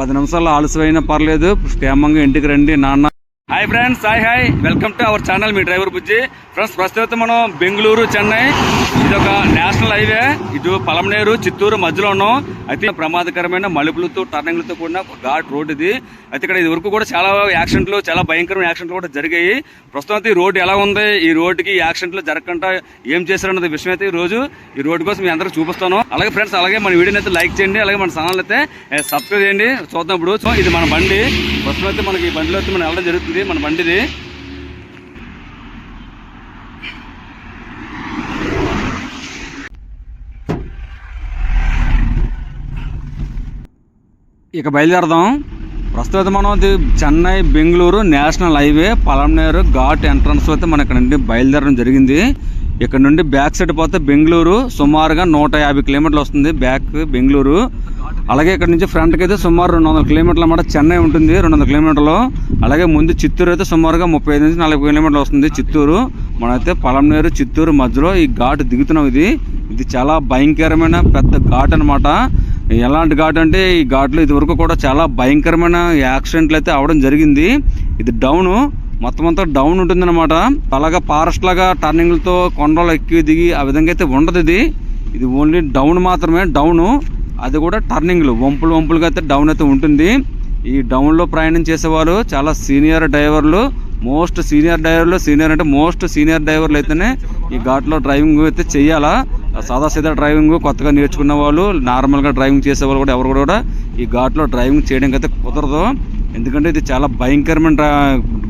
పది నిమిషాలు ఆలస్యమైనా పర్లేదు. క్షేమంగా ఇంటికి రండి నాన్న. Hi friends hi hi welcome to our channel me driver Bujji. Friends ప్రస్తుతం మనం బెంగళూరు చెన్నై. ఇది ఒక నేషనల్ హైవే. ఇటు పలమనేరు చిత్తూరు మధ్యలో ఉన్నాం. అయితే ప్రమాదకరమైన మలుపులతో టర్నింగ్లతో కూడిన ఘాట్ రోడ్ ఇది. అయితే ఇక్కడ ఇది వరకు కూడా చాలా యాక్సిడెంట్లు చాలా భయంకరమైన యాక్సిడెంట్లు కూడా జరిగాయి. ప్రస్తుతం అయితే ఈ రోడ్డు ఎలా ఉంది? ఈ రోడ్డుకి యాక్సిడెంట్లు జరగకుండా ఏం చేశారన్నది విషయం అయితే ఈ రోజు ఈ రోడ్డు కోసం మీ అందరూ చూపిస్తాను. అలాగే ఫ్రెండ్స్ అలాగే మన వీడియోని అయితే లైక్ చేయండి అలాగే మన ఛానల్ అయితే సబ్స్క్రైబ్ చేయండి. చూద్దాం ఇప్పుడు. ఇది మన బండి. ప్రస్తుతం అయితే మనకి ఈ బండిలో అయితే మనం వెళ్ళడం జరుగుతుంది. మన బండిది. ఇక బయలుదేరదాం. ప్రస్తుతం మనం ఇది Chennai Bengaluru national highway Palamaner ghat entrance అయితే మన ఇక్కడ నుండి బయలుదేరడం జరిగింది. ఇక్కడ నుండి బ్యాక్ సైడ్ పోతే బెంగళూరు సుమారుగా నూట యాభై కిలోమీటర్లు వస్తుంది బ్యాక్ బెంగళూరు. అలాగే ఇక్కడ నుంచి ఫ్రంట్కి అయితే సుమారు రెండు వందల కిలోమీటర్లు అన్నమాట చెన్నై ఉంటుంది రెండు వందల కిలోమీటర్లు. అలాగే ముందు చిత్తూరు అయితే సుమారుగా ముప్పై ఐదు నుంచి నలభై కిలోమీటర్లు వస్తుంది చిత్తూరు. మనమైతే పలంనేరు చిత్తూరు మధ్యలో ఈ ఘాట్ దిగుతున్నాం ఇది. ఇది చాలా భయంకరమైన పెద్ద ఘాట్ అన్నమాట. ఎలాంటి ఘాట్ అంటే ఈ ఘాట్లో ఇదివరకు కూడా చాలా భయంకరమైన యాక్సిడెంట్లు అయితే అవడం జరిగింది. ఇది డౌన్. మొత్తం అంతా డౌన్ ఉంటుందన్నమాట. అలాగా ఫారెస్ట్ లాగా టర్నింగ్లతో కొండలు ఎక్కి దిగి ఆ విధంగా అయితే ఉండదు ఇది. ఇది ఓన్లీ డౌన్ మాత్రమే డౌను. అది కూడా టర్నింగ్లు. వంపులు వంపులుగా అయితే డౌన్ అయితే ఉంటుంది. ఈ డౌన్లో ప్రయాణం చేసేవారు చాలా సీనియర్ డ్రైవర్లు. మోస్ట్ సీనియర్ డ్రైవర్లు సీనియర్ అంటే మోస్ట్ సీనియర్ డ్రైవర్లు అయితేనే ఈ ఘాట్లో డ్రైవింగ్ అయితే చేయాలా సాదా సీదా డ్రైవింగ్ కొత్తగా నేర్చుకున్న వాళ్ళు నార్మల్గా డ్రైవింగ్ చేసే వాళ్ళు కూడా ఎవరు కూడా ఈ ఘాట్లో డ్రైవింగ్ చేయడానికి అయితే కుదరదు. ఎందుకంటే ఇది చాలా భయంకరమైన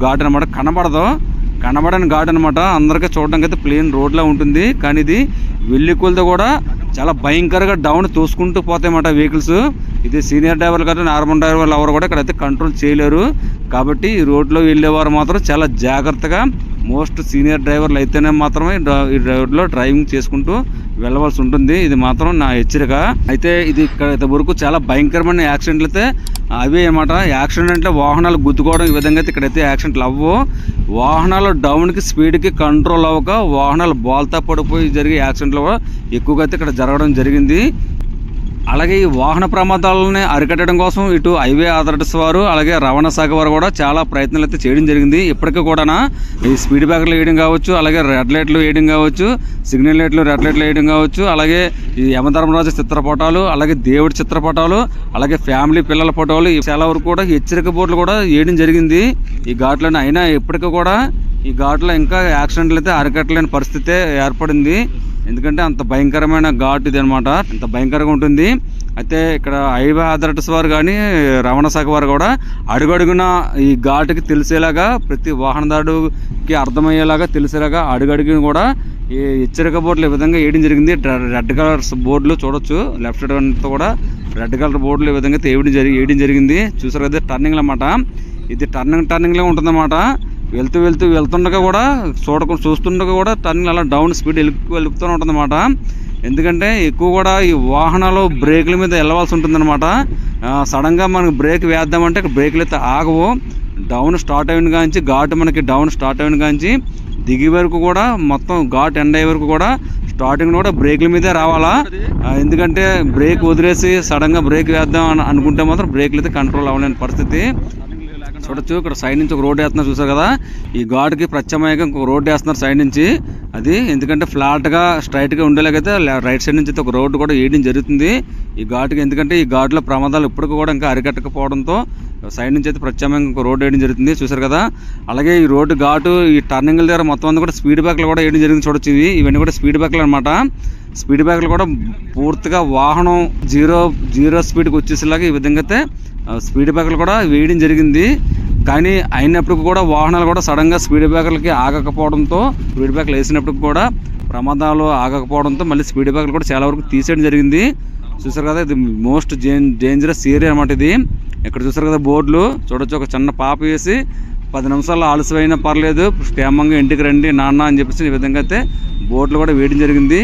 ఘాట్ అనమాట కనబడదు. కనబడని ఘాట్ అనమాట అందరికీ చూడడానికి అయితే ప్లేన్ రోడ్లా ఉంటుంది. కానీ ఇది వెళ్ళి కొలతో కూడా చాలా భయంకరంగా డౌన్ తోసుకుంటూ పోతాయన్నమాట వెహికల్స్. ఇది సీనియర్ డ్రైవర్లు కదా నార్మల్ డ్రైవర్లు ఎవరు కూడా ఇక్కడైతే కంట్రోల్ చేయలేరు. కాబట్టి ఈ రోడ్లో వెళ్ళేవారు మాత్రం చాలా జాగ్రత్తగా మోస్ట్ సీనియర్ డ్రైవర్లు అయితేనే మాత్రమే ఈ డ్రైవర్లో డ్రైవింగ్ చేసుకుంటూ వెళ్ళవలసి ఉంటుంది. ఇది మాత్రం నా హెచ్చరిక. అయితే ఇది ఇక్కడ వరకు చాలా భయంకరమైన యాక్సిడెంట్లు అయితే అవే అనమాట యాక్సిడెంట్ అంటే వాహనాలు గుద్దుకోవడం ఈ విధంగా అయితే ఇక్కడైతే యాక్సిడెంట్లు అవ్వవు. వాహనాలు డౌన్కి స్పీడ్కి కంట్రోల్ అవ్వక వాహనాలు బోల్తా పడిపోయి జరిగే యాక్సిడెంట్లు ఎక్కువగా అయితే ఇక్కడ జరగడం జరిగింది. అలాగే ఈ వాహన ప్రమాదాలని అరికట్టడం కోసం ఇటు హైవే అథారిటీస్ వారు అలాగే రవాణా శాఖ వారు కూడా చాలా ప్రయత్నాలు అయితే చేయడం జరిగింది. ఇప్పటికీ కూడా ఈ స్పీడ్ బ్రేకర్లు వేయడం కావచ్చు అలాగే రెడ్ లైట్లు వేయడం కావచ్చు సిగ్నల్ లైట్లు రెడ్ లైట్లు వేయడం కావచ్చు అలాగే ఈ యమధర్మరాజు చిత్రపటాలు అలాగే దేవుడి చిత్రపటాలు అలాగే ఫ్యామిలీ పిల్లల ఫోటోలు ఇవి చాలా వరకు కూడా హెచ్చరిక బోర్డులు కూడా వేయడం జరిగింది. ఈ ఘాట్లను అయినా ఇప్పటికీ కూడా ఈ ఘాట్లో ఇంకా యాక్సిడెంట్లు అయితే అరికట్టలేని పరిస్థితే ఏర్పడింది. ఎందుకంటే అంత భయంకరమైన ఘాట్ ఇది అనమాట అంత భయంకరంగా ఉంటుంది. అయితే ఇక్కడ హైవే అథారిటీస్ వారు కానీ రవాణా శాఖ వారు కూడా అడుగడుగున ఈ ఘాటుకి తెలిసేలాగా ప్రతి వాహనదారుడికి అర్థమయ్యేలాగా తెలిసేలాగా అడుగడుగున కూడా ఈ హెచ్చరిక బోర్డులు ఈ విధంగా వేయడం జరిగింది. రెడ్ కలర్స్ బోర్డులు చూడొచ్చు. లెఫ్ట్ సైడ్ అంతా కూడా రెడ్ కలర్ బోర్డులు ఈ విధంగా అయితే వేయడం జరిగి వేయడం జరిగింది. చూసారు కదా టర్నింగ్లు అన్నమాట. ఇది టర్నింగ్ టర్నింగ్లో ఉంటుందన్నమాట. వెళ్తూ వెళ్తూ వెళ్తుండగా కూడా చూడకుండా చూస్తుండగా కూడా టర్నింగ్ అలా డౌన్ స్పీడ్ వెళుతూ వెళుతూనే ఉంటుందన్నమాట. ఎందుకంటే ఎక్కువ కూడా ఈ వాహనాలు బ్రేకుల మీద వెళ్ళవలసి ఉంటుందన్నమాట. సడన్గా మనకు బ్రేక్ వేద్దామంటే ఇక్కడ బ్రేకులు అయితే ఆగవు. డౌన్ స్టార్ట్ అయిన కాంచి ఘాట్ మనకి డౌన్ స్టార్ట్ అయిన కాంచి దిగి వరకు కూడా మొత్తం ఘాట్ ఎండ్ అయ్యే వరకు కూడా స్టార్టింగ్ కూడా బ్రేకుల మీదే రావాలా? ఎందుకంటే బ్రేక్ వదిలేసి సడన్గా బ్రేక్ వేద్దాం అని అనుకుంటే మాత్రం బ్రేక్లు అయితే కంట్రోల్ అవ్వలేని పరిస్థితి. చూడొచ్చు. ఇక్కడ సైడ్ నుంచి ఒక రోడ్ వేస్తున్నారు చూసారు కదా? ఈ ఘాట్కి ప్రత్యామ్నాయంగా ఇంకొక రోడ్ వేస్తున్నారు సైడ్ నుంచి. అది ఎందుకంటే ఫ్లాట్గా స్ట్రైట్గా ఉండేలాగైతే రైట్ సైడ్ నుంచి అయితే ఒక రోడ్డు కూడా వేయడం జరుగుతుంది. ఈ ఘాట్కి ఎందుకంటే ఈ ఘాట్లో ప్రమాదాలు ఇప్పటికి కూడా ఇంకా అరికట్టకపోవడంతో సైడ్ నుంచి అయితే ప్రత్యామ్నాయంగా ఇంకో రోడ్ వేయడం జరుగుతుంది చూసారు కదా? అలాగే ఈ రోడ్డు ఘాటు ఈ టర్నింగ్ల దగ్గర మొత్తం అంతా కూడా స్పీడ్ బ్రేక్లు కూడా వేయడం జరిగింది చూడొచ్చు ఇవి. ఇవన్నీ కూడా స్పీడ్ బ్రేక్లు అనమాట స్పీడ్ బ్రేక్లు కూడా పూర్తిగా వాహనం జీరో జీరో స్పీడ్కి వచ్చేసేలాగా ఈ విధంగా అయితే స్పీడ్ బ్రేకర్లు కూడా వేయడం జరిగింది. కానీ అయినప్పటికీ కూడా వాహనాలు కూడా సడన్గా స్పీడ్ బ్రేకర్లకి ఆగకపోవడంతో స్పీడ్ బ్రేకర్లు వేసినప్పటికి కూడా ప్రమాదాలు ఆగకపోవడంతో మళ్ళీ స్పీడ్ బ్రేకర్లు కూడా చాలా వరకు తీసేయడం జరిగింది. చూసారు కదా ఇది మోస్ట్ డేంజరస్ ఏరియా అనమాట ఇది. ఇక్కడ చూసారు కదా బోర్డులు చూడొచ్చు ఒక చిన్న పాప వేసి పది నిమిషాలు ఆలస్యమైనా పర్లేదు క్షేమంగా ఇంటికి రండి నాన్న అని చెప్పేసి ఈ విధంగా అయితే బోర్డులు కూడా వేయడం జరిగింది.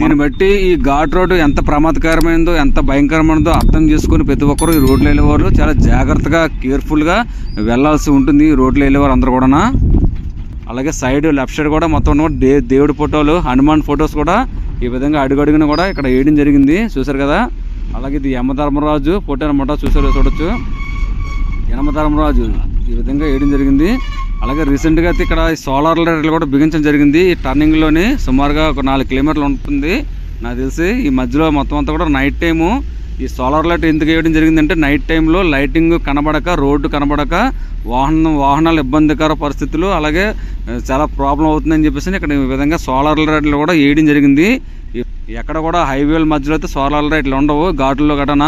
దీన్ని బట్టి ఈ ఘాట్ రోడ్డు ఎంత ప్రమాదకరమైనదో ఎంత భయంకరమైనదో అర్థం చేసుకుని ప్రతి ఒక్కరు ఈ రోడ్లు వెళ్ళేవారు. చాలా జాగ్రత్తగా కేర్ఫుల్గా వెళ్ళాల్సి ఉంటుంది ఈ రోడ్లు వెళ్ళేవారు అందరూ కూడా అలాగే సైడ్ లెఫ్ట్ సైడ్ కూడా మొత్తం దే దేవుడి ఫోటోలు హనుమాన్ ఫొటోస్ కూడా ఈ విధంగా అడుగడుగున కూడా ఇక్కడ వేయడం జరిగింది. చూసారు కదా? అలాగే ఇది యమధర్మరాజు ఫోటో అనమాట చూసారు చూడొచ్చు. యమధర్మరాజు ఈ విధంగా వేయడం జరిగింది. అలాగే రీసెంట్గా అయితే ఇక్కడ సోలార్ లైట్లు కూడా బిగించడం జరిగింది. ఈ టర్నింగ్లోని సుమారుగా ఒక నాలుగు కిలోమీటర్లు ఉంటుంది. నాకు తెలిసి ఈ మధ్యలో మొత్తం అంతా కూడా నైట్ టైము ఈ సోలార్ లైట్ ఎందుకు వేయడం జరిగిందంటే నైట్ టైంలో లైటింగ్ కనబడక రోడ్డు కనబడక వాహనం వాహనాలు ఇబ్బందికర పరిస్థితులు అలాగే చాలా ప్రాబ్లం అవుతుందని చెప్పేసి ఇక్కడ ఈ విధంగా సోలార్ లైట్లు కూడా వేయడం జరిగింది. ఎక్కడ కూడా హైవేల మధ్యలో అయితే సోలార్ లైట్లు ఉండవు. ఘాటుల్లో గటన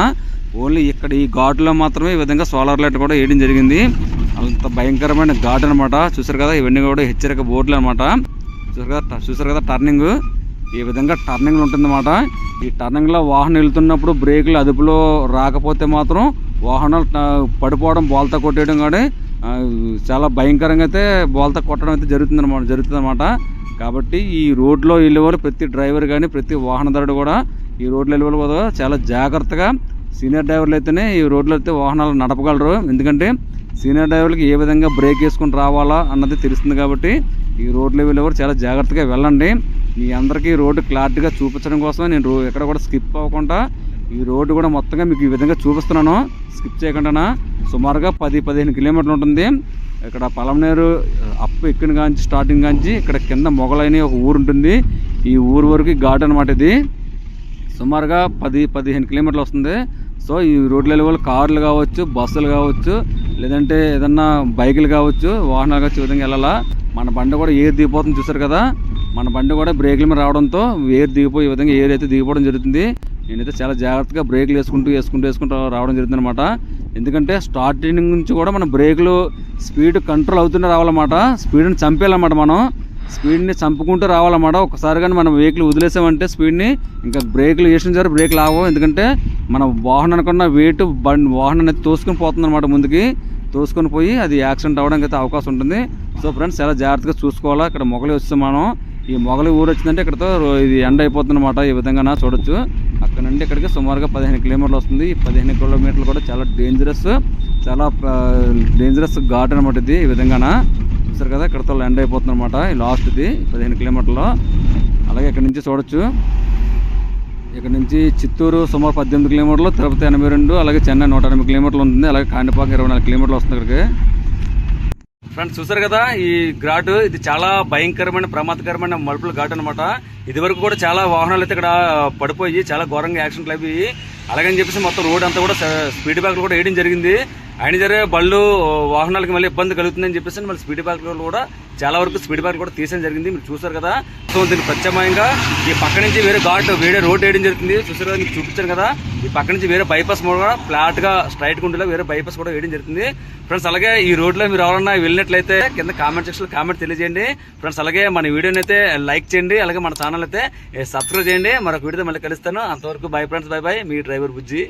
ఓన్లీ ఇక్కడ ఈ ఘాట్లో మాత్రమే ఈ విధంగా సోలార్ లైట్ కూడా వేయడం జరిగింది. అంత భయంకరమైన ఘాట్ అనమాట చూసారు కదా ఇవన్నీ కూడా హెచ్చరిక బోర్డులు అనమాట చూసారు కదా చూసారు కదా టర్నింగ్? ఈ విధంగా టర్నింగ్ ఉంటుందన్నమాట. ఈ టర్నింగ్లో వాహనం వెళ్తున్నప్పుడు బ్రేకులు అదుపులో రాకపోతే మాత్రం వాహనాలు పడిపోవడం బోల్తా కొట్టేయడం కానీ చాలా భయంకరంగా అయితే బోల్తా కొట్టడం అయితే జరుగుతుందన్నమాట జరుగుతుందన్నమాట. కాబట్టి ఈ రోడ్లో వెళ్ళేవారు ప్రతి డ్రైవర్ కానీ ప్రతి వాహనదారుడు కూడా ఈ రోడ్లో వెళ్ళేవాళ్ళు కూడా చాలా జాగ్రత్తగా సీనియర్ డ్రైవర్లు అయితేనే ఈ రోడ్లో అయితే వాహనాలు నడపగలరు. ఎందుకంటే సీనియర్ డ్రైవర్లకి ఏ విధంగా బ్రేక్ వేసుకుని రావాలా అన్నది తెలుస్తుంది కాబట్టి ఈ రోడ్లో వెళ్ళేవారు చాలా జాగ్రత్తగా వెళ్ళండి. మీ అందరికీ రోడ్డు క్లారిటీగా చూపించడం కోసం నేను రో ఎక్కడ కూడా స్కిప్ అవ్వకుండా ఈ రోడ్డు కూడా మొత్తంగా మీకు ఈ విధంగా చూపిస్తున్నాను. స్కిప్ చేయకుండా సుమారుగా పది పదిహేను కిలోమీటర్లు ఉంటుంది. ఇక్కడ పలమనేరు అప్పు ఎక్కిన కాంచి స్టార్టింగ్ కాంచి ఇక్కడ కింద మొగలైన ఒక ఊరు ఉంటుంది. ఈ ఊరు వరకు ఘాట్ అనమాట ఇది. సుమారుగా పది పదిహేను కిలోమీటర్లు వస్తుంది. సో ఈ రోడ్ల వాళ్ళు కార్లు కావచ్చు బస్సులు కావచ్చు లేదంటే ఏదన్నా బైకులు కావచ్చు వాహనాలు కావచ్చు విధంగా వెళ్ళాలా మన బండి కూడా ఏరు దిగిపోతుంది చూసారు కదా మన బండి కూడా బ్రేకుల మీద రావడంతో ఏరు దిగిపోయి విధంగా ఏరు అయితే దిగిపోవడం జరుగుతుంది నేనైతే చాలా జాగ్రత్తగా బ్రేకులు వేసుకుంటూ వేసుకుంటూ వేసుకుంటూ రావడం జరుగుతుంది అనమాట ఎందుకంటే స్టార్టింగ్ నుంచి కూడా మన బ్రేకులు స్పీడ్ కంట్రోల్ అవుతూనే రావాలన్నమాట స్పీడ్ని చంపేయాలన్నమాట మనం. స్పీడ్ని చంపుకుంటూ రావాలన్నమాట. ఒకసారి కానీ మనం వెహికల్ వదిలేసామంటే స్పీడ్ని ఇంకా బ్రేకులు వేసిన సరే బ్రేక్ ఆగవు. ఎందుకంటే మన వాహనానికన్నా వెయిట్ బండి వాహనం అనేది తోసుకొని పోతుంది అనమాట ముందుకి. తోసుకొని పోయి అది యాక్సిడెంట్ అవ్వడానికి అయితే అవకాశం ఉంటుంది. సో ఫ్రెండ్స్ చాలా జాగ్రత్తగా చూసుకోవాలా. ఇక్కడ మొగలి వస్తే మనం. ఈ మొగలి ఊరు వచ్చిందంటే ఇక్కడతో ఇది ఎండ అయిపోతుంది అనమాట ఈ విధంగా చూడొచ్చు. అక్కడ నుండి ఇక్కడికి సుమారుగా పదిహేను కిలోమీటర్లు వస్తుంది. ఈ పదిహేను కిలోమీటర్లు కూడా చాలా డేంజరస్ చాలా డేంజరస్ ఘాట్ అనమాట ఇది. ఈ విధంగాన? చూసారు కదా ఇక్కడతో ఎండ్ అయిపోతుంది అనమాట ఈ లాస్ట్ ఇది పదిహేను కిలోమీటర్లో. అలాగే ఇక్కడ నుంచి చూడొచ్చు. ఇక్కడ నుంచి చిత్తూరు సుమారు పద్దెనిమిది కిలోమీటర్లు తిరుపతి ఎనభై రెండు అలాగే చెన్నై నూట ఎనభై కిలోమీటర్లు ఉంటుంది అలాగే కాణిపాకం ఇరవై నాలుగు కిలోమీటర్లు వస్తుంది ఇక్కడికి. ఫ్రెండ్స్ చూసారు కదా ఈ ఘాటు? ఇది చాలా భయంకరమైన ప్రమాదకరమైన మలుపుల ఘాట్ అనమాట ఇది వరకు కూడా చాలా వాహనాలు అయితే ఇక్కడ పడిపోయి చాలా ఘోరంగా యాక్సిడెంట్లు అవి అలాగని చెప్పేసి మొత్తం రోడ్ అంతా కూడా స్పీడ్ బ్రేకర్లు కూడా వేయడం జరిగింది. ఆయన జరిగే బళ్ళు వాహనాలకి మళ్ళీ ఇబ్బంది కలుగుతుందని చెప్పేసి మళ్ళీ స్పీడ్ బ్రేకర్లు కూడా చాలా వరకు స్పీడ్ బ్రేకర్ కూడా తీసేయడం జరిగింది. మీరు చూసారు కదా. సో దీనికి ప్రత్యామ్నాయంగా ఈ పక్క నుంచి వేరే ఘాట్ వేరే రోడ్ వేయడం జరుగుతుంది. చూసారు కదా మీకు చూపించాను కదా. ఈ పక్క నుంచి వేరే బైపాస్ కూడా ఫ్లాట్గా గా స్ట్రైట్ గుండెలో వేరే బైపాస్ కూడా వేయడం జరుగుతుంది. ఫ్రెండ్స్ అలాగే ఈ రోడ్లో మీరు ఎవరన్నా వెళ్ళినట్లయితే కింద కామెంట్ సెక్షన్లో కామెంట్ తెలియజేయండి. ఫ్రెండ్స్ అలాగే మన వీడియోని అయితే లైక్ చేయండి. అలాగే మన ఛానల్ అయితే సబ్స్క్రైబ్ చేయండి. మరొక వీడియో మళ్ళీ కలుస్తాను. అంతవరకు బై ఫ్రెండ్స్ బై బై. మీ డ్రైవర్ బుజ్జి.